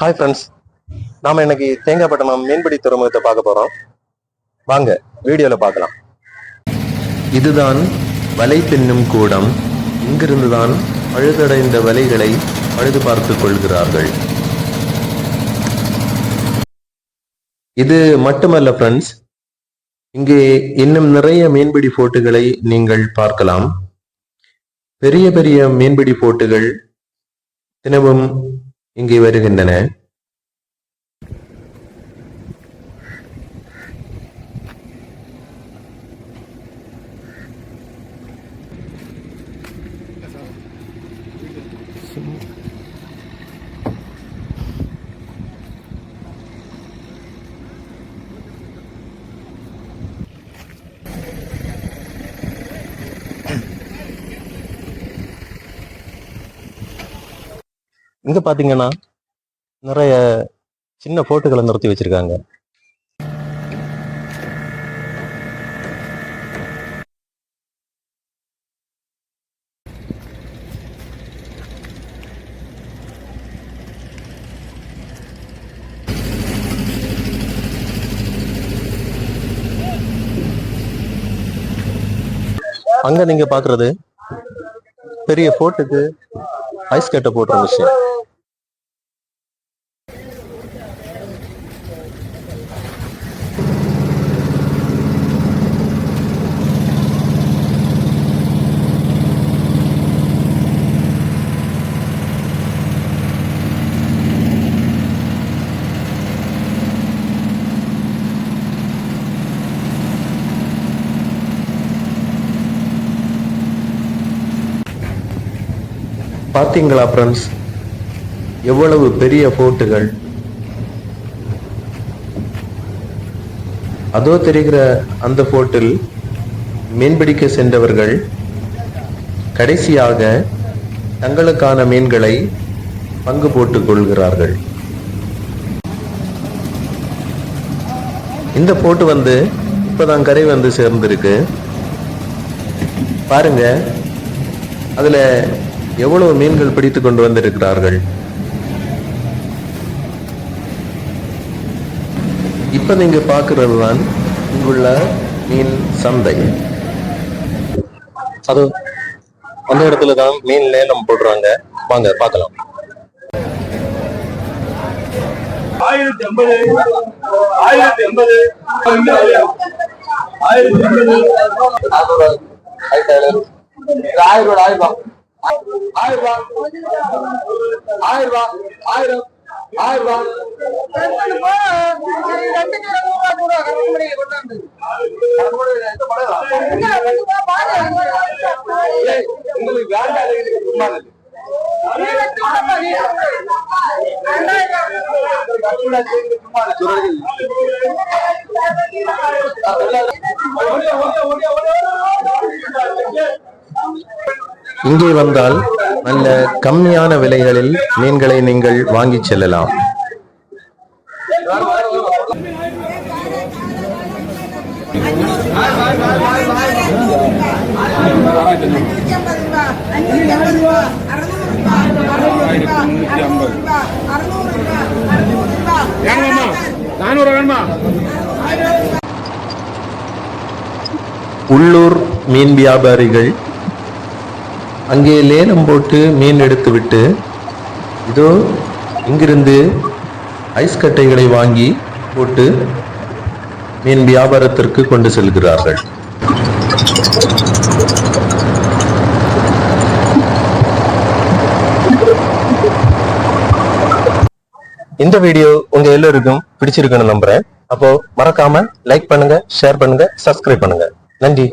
Hi friends நாம இன்னைக்கு தேங்காய்பட்டினம் மீன்பிடி துறைமுகத்தை பார்க்க போறோம். வாங்க வீடியோல பார்க்கலாம். இதுதான் வலை பின்னும் கூடம். இங்கிருந்துதான் பழுதடைந்த வலைகளை பழுது பார்த்துக் கொள்கிறார்கள். இது மட்டுமல்ல ஃப்ரெண்ட்ஸ் இங்கே இன்னும் நிறைய மீன்பிடி போட்டுகளை நீங்கள் பார்க்கலாம். பெரிய பெரிய மீன்பிடி போட்டுகள் தினமும் இங்கே வருகின்றன. சும்மா இங்க பாத்தீங்கன்னா நிறைய சின்ன போட்டுகளை நிறுத்தி வச்சிருக்காங்க. அங்க நீங்க பாக்குறது பெரிய போட்டுக்கு ஐஸ் கட்டை போடுற பார்த்தீங்களா ஃப்ரெண்ட்ஸ் எவ்வளவு பெரிய போட்டுகள் அதோ தெரிகிற அந்த போட்டில் மீன்பிடிக்க சென்றவர்கள் கடைசியாக தங்களுக்கான மீன்களை பங்கு போட்டுக் கொள்கிறார்கள். இந்த போட்டு வந்து இப்பதான் கரை வந்து சேர்ந்திருக்கு. பாருங்க அதுல எவ்வளவு மீன்கள் பிடித்து கொண்டு வந்திருக்கிறார்கள்? இப்ப நீங்க பாக்குறது தான் இங்குள்ள மீன் சந்தை. அது அந்த இடத்துல தான் மீன் லேலம் போடுறாங்க. வாங்க பார்க்கலாம். ஆயிரத்தி ஐம்பது ஆயிரத்தி எண்பது ஆயிரத்தி எண்பது ஆயிரம் ரூபாய் ஆயிரம். ரூபாய் ஆயிரம் ரூபாய் ஆயிரம். ரூபாய் ஆயிரம் ஆயிரம் ரூபாய் ஏய், உங்களுக்கு வேண்டாம் சும்மா இங்கே வந்தால் நல்ல கம்மியான விலைகளில் மீன்களை நீங்கள் வாங்கி செல்லலாம். உள்ளூர் மீன் வியாபாரிகள் அங்கே லேலம் போட்டு மீன் எடுத்துவிட்டு இதோ இங்கிருந்து ஐஸ் கட்டைகளை வாங்கி போட்டு மீன் வியாபாரத்திற்கு கொண்டு செல்கிறார்கள். இந்த வீடியோ உங்க எல்லோருக்கும் பிடிச்சிருக்குன்னு நம்புறேன். அப்போ மறக்காம லைக் பண்ணுங்க ஷேர் பண்ணுங்க சப்ஸ்கிரைப் பண்ணுங்க. நன்றி.